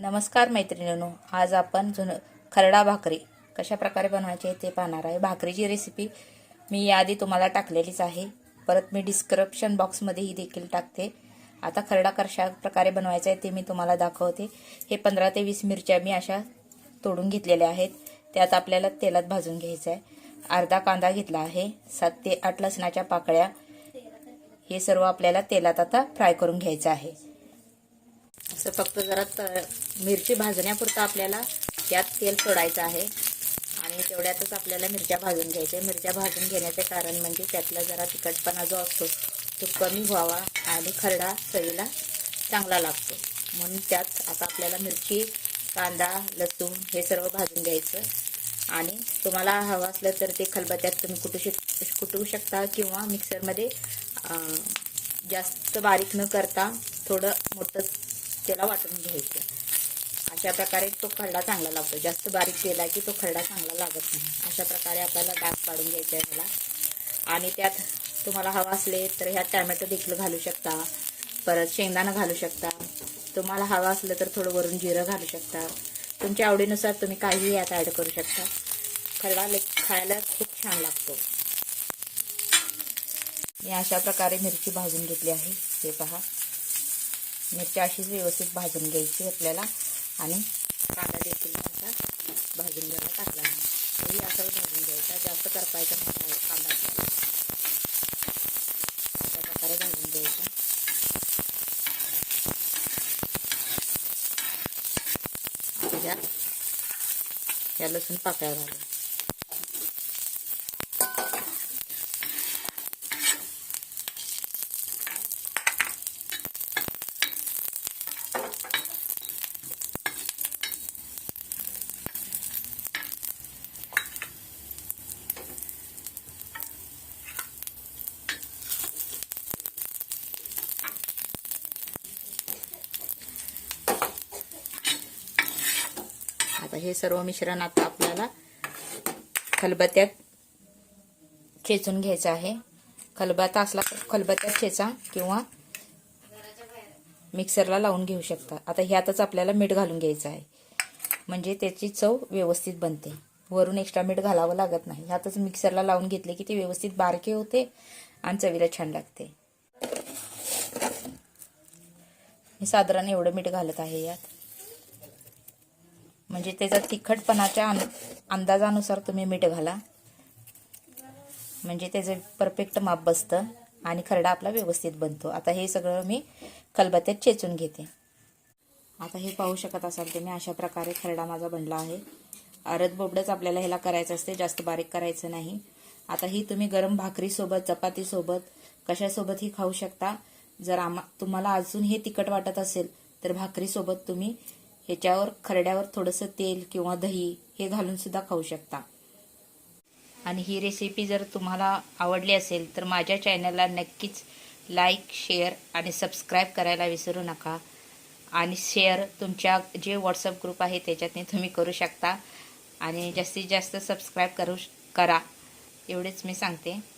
नमस्कार मैत्रिणींनो आज आपण जुन खरडा भाकरी कशा प्रकारे बनवायची आहे ते पाहणार आहे. भाकरीची रेसिपी मी याआधी तुम्हाला टाकलेलीच आहे. परत मी डिस्क्रिप्शन बॉक्समध्येही देखील टाकते. आता खरडा कशा प्रकारे बनवायचा आहे ते मी तुम्हाला दाखवते. हे पंधरा ते वीस मिरच्या मी अशा तोडून घेतलेल्या आहेत. त्यात आपल्याला तेलात भाजून घ्यायचं आहे अर्धा कांदा घेतला आहे. सात ते आठ लसणाच्या पाकळ्या. हे सर्व आपल्याला तेलात आता फ्राय करून घ्यायचं आहे. असं फक्त जरा त मिरची भाजण्यापुरतं आपल्याला त्यात तेल सोडायचं आहे. आणि तेवढ्यातच आपल्याला मिरच्या भाजून घ्यायच्या. मिरच्या भाजून घेण्याचे कारण म्हणजे त्यातला जरा तिखटपणा जो असतो तो कमी व्हावा आणि खरडा चवीला चांगला लागतो. म्हणून त्यात आता आपल्याला मिरची कांदा लसूण हे सर्व भाजून घ्यायचं. आणि तुम्हाला हवं असलं तर ते खलबत्यात तुम्ही कुटू शक कुटू शकता किंवा मिक्सरमध्ये जास्त बारीक न करता थोडं मोठं त्याला वाटून घ्यायचं. अशा प्रकारे तो खरडा चांगला लागतो जास्त बारीक केला की तो खरडा चांगला लागत नाही. अशा प्रकारे आपल्याला डाग पाडून घ्यायचा आहे त्याला आणि त्यात तुम्हाला हवा असले तर ह्यात टॅमॅटो देखील घालू शकता. परत शेंगदाणा घालू शकता. तुम्हाला हवा असलं तर थोडं वरून जिरं घालू शकता. तुमच्या आवडीनुसार तुम्ही काहीही यात ॲड करू शकता. खरडा ले खायला खूप छान लागतो. मी अशा प्रकारे मिरची भाजून घेतली आहे. हे पहा. मिरची अशीच व्यवस्थित भाजून घ्यायची आपल्याला. आणि कांदा देखील असा भाजून घ्यायला टाकला आहे. तोही असाच भाजून घ्यायचा. जास्त करपायचा नाही कांदा. अशा प्रकारे भाजून घ्यायचा. आता या लसूण पाकळ्या घालू आता हे सर्व मिश्रण आता आपल्याला खलबत्त्यात खेचून घ्यायचं आहे. खलबत्ता असला खलबत्यात खलबत्त्यात किंवा मिक्सरला लावून घेऊ शकता. आता ह्यातच आपल्याला मीठ घालून घ्यायचं आहे. म्हणजे त्याची चव व्यवस्थित बनते. वरून एक्स्ट्रा मीठ घालावं लागत नाही. ह्यातच मिक्सरला लावून घेतले की ते व्यवस्थित बारके होते आणि चवीला छान लागते. मी साधारण एवढं मीठ घालत आहे यात. म्हणजे त्याचा तिखटपणाच्या अं अंदाजानुसार तुम्ही मीठ घाला. म्हणजे त्याचं परफेक्ट माप बसतं आणि खरडा आपला व्यवस्थित बनतो. आता हे सगळं मी कलबत्त्यात चेचून घेते. आता हे पाहू शकत असाल ते मी अशा प्रकारे खरडा माझा बनला आहे. अरद बोबडंच आपल्याला ह्याला करायचं असते जास्त बारीक करायचं नाही. आता ही तुम्ही गरम भाकरीसोबत चपातीसोबत कशासोबतही खाऊ शकता. जर आम्हा तुम्हाला अजून हे तिखट वाटत असेल तर भाकरीसोबत तुम्ही ह्याच्यावर खरड्यावर थोडंसं तेल किंवा दही हे घालून सुद्धा खाऊ शकता. आणि ही रेसिपी जर तुम्हाला आवडली असेल तर माझ्या चॅनलला नक्कीच लाईक शेअर आणि सबस्क्राईब करायला विसरू नका. आणि शेअर तुमच्या जे व्हॉट्सअप ग्रुप आहे त्याच्यातने तुम्ही करू शकता. आणि जास्तीत जास्त सबस्क्राईब करू करा. एवढेच मी सांगते.